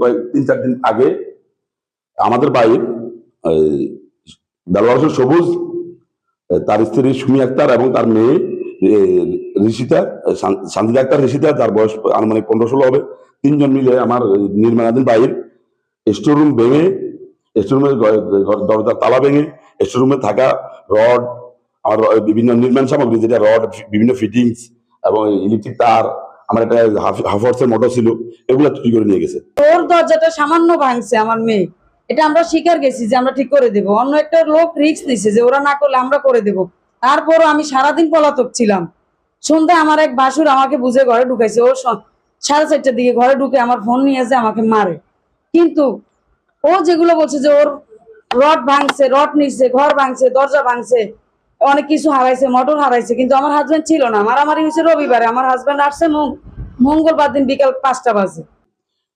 কয়েক তিন চার দিন আগে আমাদের বাড়ির দালওয়ার সবুজ তার স্ত্রী সুমি আক্তার এবং তার মেয়ে ঋষিতা এ, শান- শান্তিদা আক্তার ঋষিতা তার বয়স আনুমানিক পনেরো ষোলো হবে। তিনজন মিলে আমার নির্মাণাধীন বাড়ির স্টোর রুম ভেঙে স্টোর রুমের দরজার তালা ভেঙে স্টোর রুমে থাকা রড আর বিভিন্ন নির্মাণ সামগ্রী যেটা রড বিভিন্ন ফিটিংস এবং ইলেকট্রিক তার আমার একটা হাফ হর্সের মোটর ছিল এগুলো চুরি করে নিয়ে গেছে। দরজাটা সামান্য ভাঙছে আমার মেয়ে। এটা আমরা স্বীকার গেছি যে আমরা ঠিক করে দেব। অন্য একটা লোক রিক্স নিছে যে ওরা না করলে আমরা করে দেব। তারপরও আমি সারাদিন পলাতক ছিলাম। সন্ধ্যায় আমার এক বাসুর আমাকে বুঝে ঘরে ঢুকাইছে। ও সাড়ে চারটার দিকে ঘরে ঢুকে আমার ফোন নিয়ে এসে আমাকে মারে। কিন্তু ও যেগুলো বলছে যে ওর রড ভাঙছে, রড নিচ্ছে ঘর ভাঙছে, দরজা ভাঙছে, অনেক কিছু হারাইছে মোটর হারাইছে। কিন্তু আমার হাজবেন্ড ছিল না। মারামারি হয়েছে রবিবারে। আমার হাজবেন্ড আসছে মঙ্গলবার দিন বিকাল পাঁচটা বাজে।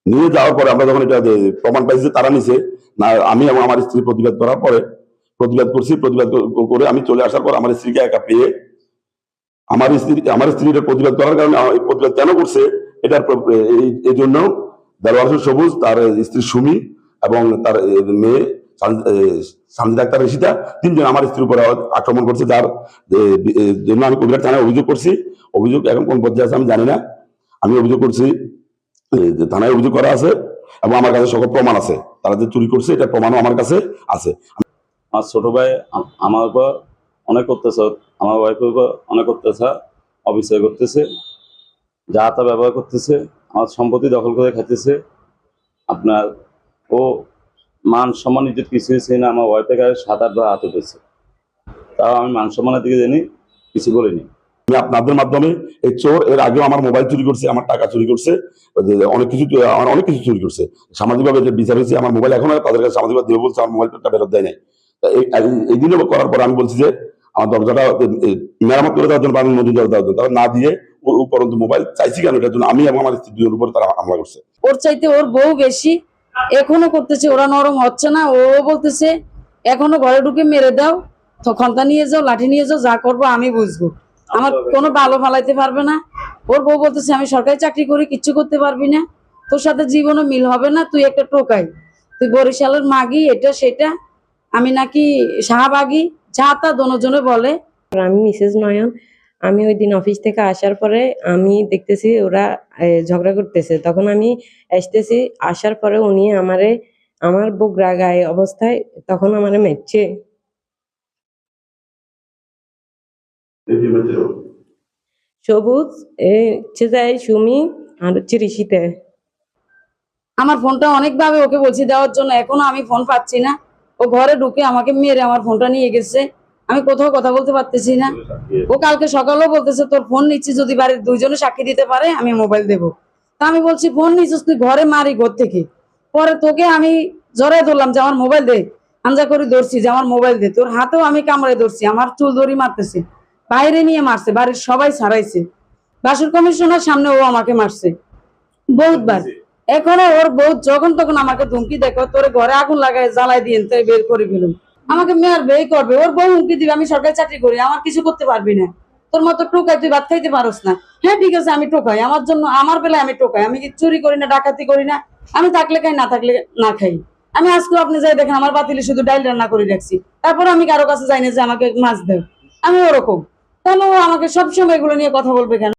নিয়ে যাওয়ার পরে আমরা যখন এটা প্রমাণ পাইছি তারা নিছে, না, আমি এবং আমার স্ত্রী প্রতিবাদ করার পরে, প্রতিবাদ করছি, প্রতিবাদ করে আমি চলে আসার পর আমার স্ত্রীকে একা পেয়ে আমার স্ত্রী, আমার স্ত্রীর প্রতিবাদ করার কারণে প্রতিবাদ কেন করছে, এটার এই- জন্য দেলোয়ার সবুজ, তার স্ত্রী সুমি এবং তার মেয়ে শান্তি ডাক্তার ঋষিতা তিনজন আমার স্ত্রীর উপরে আক্রমণ করছে, যার জন্য আমি কবিরাট থানায় অভিযোগ করছি। অভিযোগ এখন কোন পর্যায়ে আছে আমি জানি না। আমি অভিযোগ করছি থানায় অভিযোগ করা আছে এবং আমার কাছে সকল প্রমাণ আছে। তারা যে চুরি করছে, এটা প্রমাণও আমার কাছে আছে। আমার ছোট ভাই আমার উপর অনেক অত্যাচার, আমার ওয়াইফের উপর অনেক অত্যাচার, অবিচার করতেছে যা তা ব্যবহার করতেছে, আমার সম্পত্তি দখল করে খাইতেছে। আপনার ও মান সম্মান ইজ্জত কিছু হয়েছে না, আমার ওয়াইফের গায়ে সাত আট হাত উঠেছে। তাও আমি মান সম্মানের দিকে জানি, কিছু বলিনি। আমি আপনাদের মাধ্যমে এই চোর এর আগেও আমার মোবাইল চুরি করছে, আমার টাকা চুরি করছে অনেক কিছু আমার অনেক কিছু চুরি করছে। সামাজিকভাবে যে বিচার হয়েছে, আমার মোবাইল এখন তাদের কাছে সামাজিকভাবে দেবে বলছে, আমার মোবাইলটা ফেরত দেয় নাই। দিনে করার পর আমি বলছি যে, আমার দরজাটা মেরামত করে দেওয়ার জন্য আমি দরজা দেওয়ার জন্য, তারা না দিয়ে উপরন্তু মোবাইল চাইছি কেন? এটার জন্য আমি এবং আমার স্ত্রী দুজনের উপর তারা হামলা করছে। ওর চাইতে ওর বউ বেশি, এখনও করতেছে, ওরা নরম হচ্ছে না, ও বলতেছে, এখনও ঘরে ঢুকে মেরে দাও, তো খন্তা নিয়ে যাও, লাঠি নিয়ে যাও, যা করব আমি বুঝব। আমার কোনো ভালো ফালাইতে পারবে না। ওর বউ বলতেছে আমি সরকারি চাকরি করি কিচ্ছু করতে পারবি না। তোর সাথে জীবনও মিল হবে না তুই একটা টোকাই। তুই বরিশালের মাগি এটা সেটা। আমি নাকি শাহবাগি। যা তা দোনোজনে বলে। আমি মিসেস নয়ন আমি ওই দিন অফিস থেকে আসার পরে আমি দেখতেছি ওরা ঝগড়া করতেছে। তখন আমি আসতেছি আসার পরে উনি আমারে আমার বুকরা গায়ে অবস্থায় তখন আমারে মেরছে। সবুজ যায় সুমি আর হচ্ছে ঋষিতে আমার ফোনটা অনেকভাবে ওকে বলছি দেওয়ার জন্য এখনও আমি ফোন পাচ্ছি না ও ঘরে ঢুকে আমাকে মেরে আমার ফোনটা নিয়ে গেছে আমি কোথাও কথা বলতে পারতেছি না ও কালকে সকালেও বলতেছে তোর ফোন নিচ্ছি যদি বাড়ির দুইজনে সাক্ষী দিতে পারে আমি মোবাইল দেবো তা আমি বলছি ফোন নিচ্ছিস তুই ঘরে মারি ঘর থেকে পরে তোকে আমি জড়াই ধরলাম যে আমার মোবাইল দে আঞ্জা করে ধরছি যে আমার মোবাইল দে তোর হাতেও আমি কামড়ে ধরছি আমার চুল দড়ি মারতেছে বাইরে নিয়ে মারছে বাড়ির সবাই ছাড়াইছে। বাসুর কমিশনার সামনে ও আমাকে মারছে। বহুতবার। এখনও ওর বউ যখন তখন আমাকে ধুমকি দেখো তোর ঘরে আগুন লাগায় জ্বালাই দিয়ে তাই বের করে ফেলুন। আমাকে মেয়ার বেই করবে ওর বউ হুমকি দিবে আমি সরকারি চাকরি করি আমার কিছু করতে পারবি না। তোর মতো টোকাই তুই ভাত খাইতে পারস না। হ্যাঁ ঠিক আছে আমি টোকাই আমার জন্য আমার বেলায় আমি টোকাই আমি চুরি করি না ডাকাতি করি না আমি থাকলে খাই না থাকলে না খাই। আমি আজকে আপনি যাই দেখেন আমার বাতিলে শুধু ডাইল রান্না করে রাখছি। তারপর আমি কারও কাছে যাই না যে আমাকে মাছ দেও। আমি ওরকম। ও আমাকে সবসময় এগুলো নিয়ে কথা বলবে কেন?